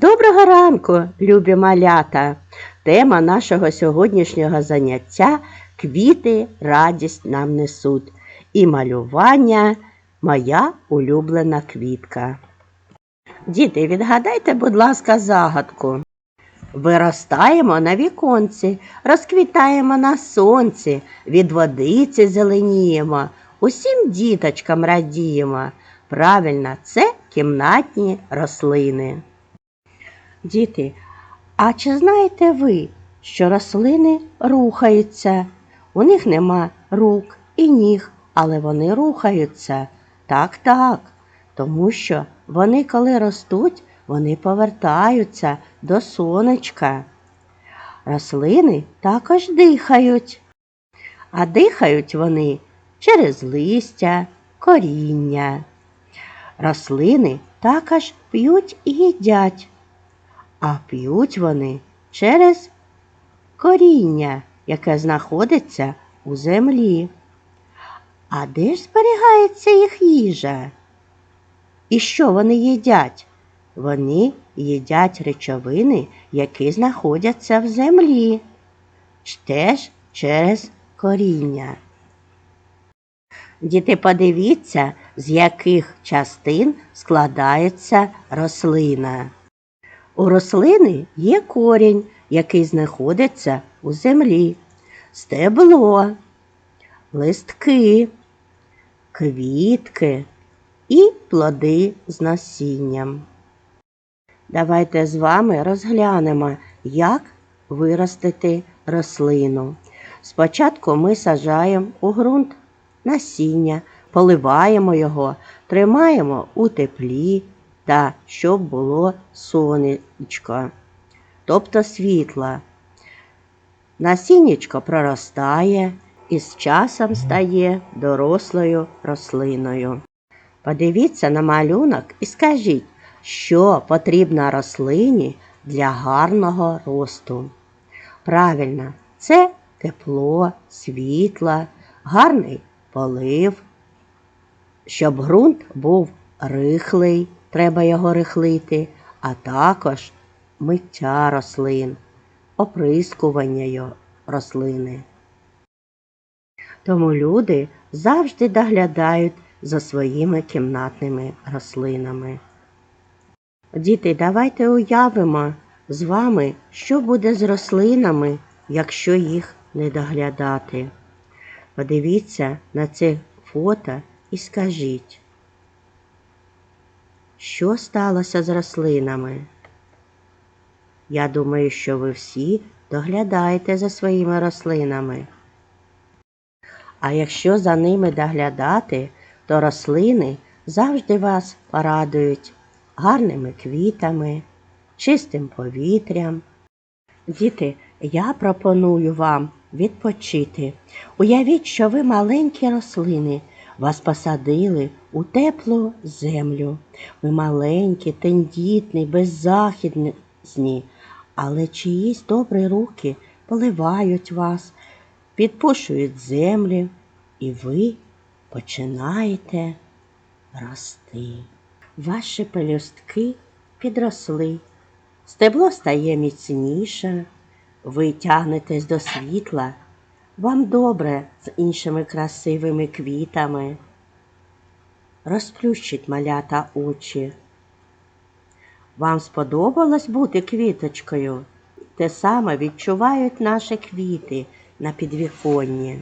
Доброго ранку, любі малята! Тема нашого сьогоднішнього заняття квіти радість нам несуть. І малювання моя улюблена квітка. Діти, відгадайте, будь ласка, загадку. Виростаємо на віконці, розквітаємо на сонці, від водиці зеленіємо, усім діточкам радіємо. Правильно, це кімнатні рослини. Діти, а чи знаєте ви, що рослини рухаються? У них нема рук і ніг, але вони рухаються. Так, так. Тому що вони, коли ростуть, вони повертаються до сонечка. Рослини також дихають, а дихають вони через листя, коріння. Рослини також п'ють і їдять а п'ють вони через коріння, яке знаходиться у землі. А де ж зберігається їх їжа? І що вони їдять? Вони їдять речовини, які знаходяться в землі, теж через коріння. Діти, подивіться, з яких частин складається рослина. У рослини є корінь, який знаходиться у землі, стебло, листки, квітки і плоди з насінням. Давайте з вами розглянемо, як виростити рослину. Спочатку ми сажаємо у ґрунт насіння, поливаємо його, тримаємо у теплі та щоб було сонечко, тобто світла. Насіннячко проростає і з часом стає дорослою рослиною. Подивіться на малюнок і скажіть, що потрібно рослині для гарного росту. Правильно, це тепло, світло, гарний полив, щоб ґрунт був рихлий, треба його рихлити, а також миття рослин, оприскування його рослини. Тому люди завжди доглядають за своїми кімнатними рослинами. Діти, давайте уявимо з вами, що буде з рослинами, якщо їх не доглядати. Подивіться на це фото і скажіть, що сталося з рослинами? Я думаю, що ви всі доглядаєте за своїми рослинами. А якщо за ними доглядати, то рослини завжди вас порадують гарними квітами, чистим повітрям. Діти, я пропоную вам відпочити. Уявіть, що ви маленькі рослини, вас посадили у теплу землю. Ви маленькі, тендітні, беззахисні, але чиїсь добрі руки поливають вас, підпушують землю, і ви починаєте рости. Ваші пелюстки підросли, стебло стає міцніше, ви тягнетесь до світла. Вам добре з іншими красивими квітами. Розплющить малята очі. Вам сподобалось бути квіточкою? Те саме відчувають наші квіти на підвіконні.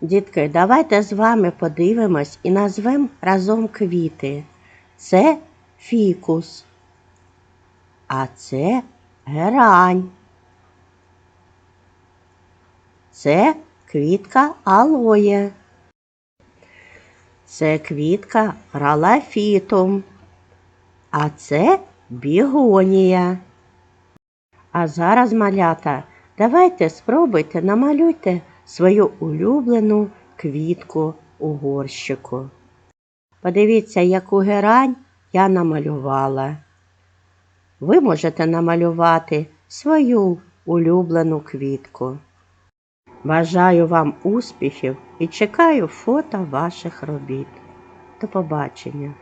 Дітки, давайте з вами подивимось і назвемо разом квіти. Це фікус, а це герань. Це квітка алоє. Це квітка ралафітум. А це бігонія. А зараз, малята, давайте спробуйте намалюйте свою улюблену квітку у горщику. Подивіться, яку герань я намалювала. Ви можете намалювати свою улюблену квітку. Бажаю вам успіхів і чекаю фото ваших робіт. До побачення!